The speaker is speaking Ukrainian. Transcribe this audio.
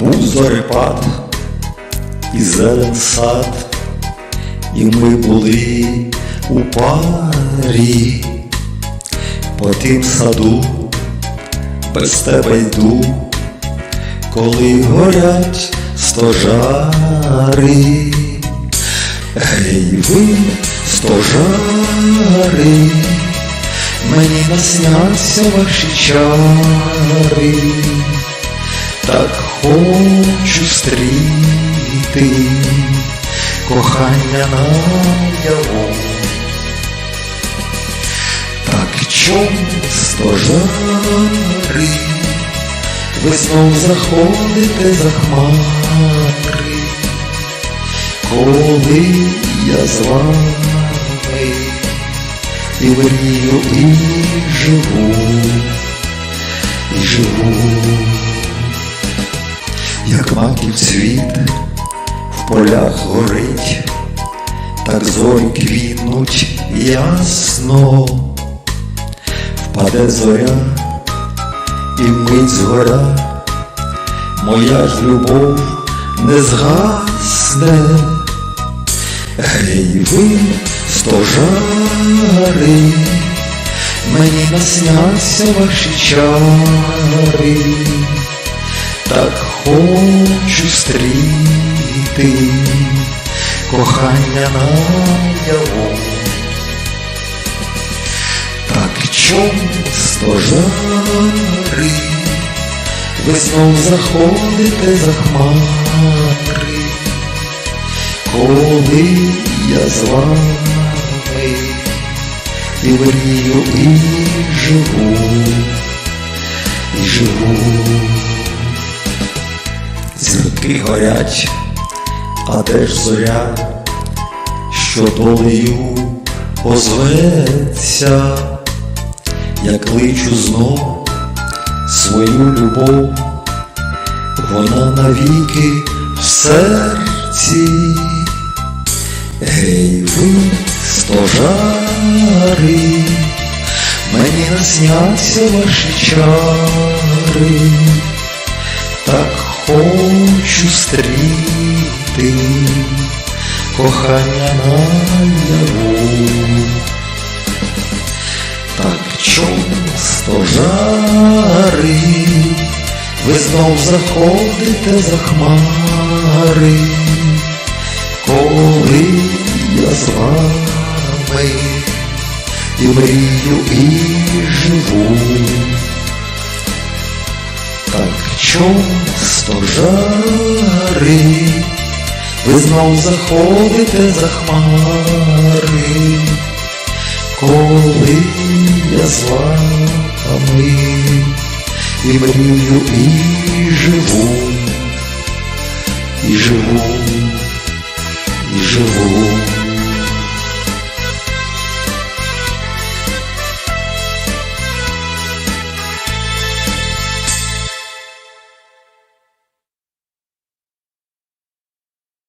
Був зорепад і зелен сад, і ми були у парі, по тим саду без тебе йду, коли горять стожари. Гей, ви стожари, мені насняться ваші чари, так хочу стріти кохання наяву. Так чом стожари, ви знов заходите за хмари, коли я з вами і мрію, і живу, і живу, маків цвіт в полях горить, так зорі квітнуть ясно, впаде зоря і мить згора, моя ж любов не згасне. Гей, ви стожари, мені насняться ваші чари, так хочу стріти кохання наяву. Так чом стожари, ви знов заходите за хмари, коли я з вами і мрію, і живу, і живу. Зірки горять, а де ж зоря, що долею озветься, я кличу знов свою любов, вона навіки в серці. Гей, ви стожари, мені насняться ваші чари, так стріти кохання наяву. Так чом стожари, ви знов заходите за хмари, коли я з вами і мрію, і живу. Так чом стожари, ви знов заходите за хмари, коли я з вами і мрію, і живу, і живу, і живу.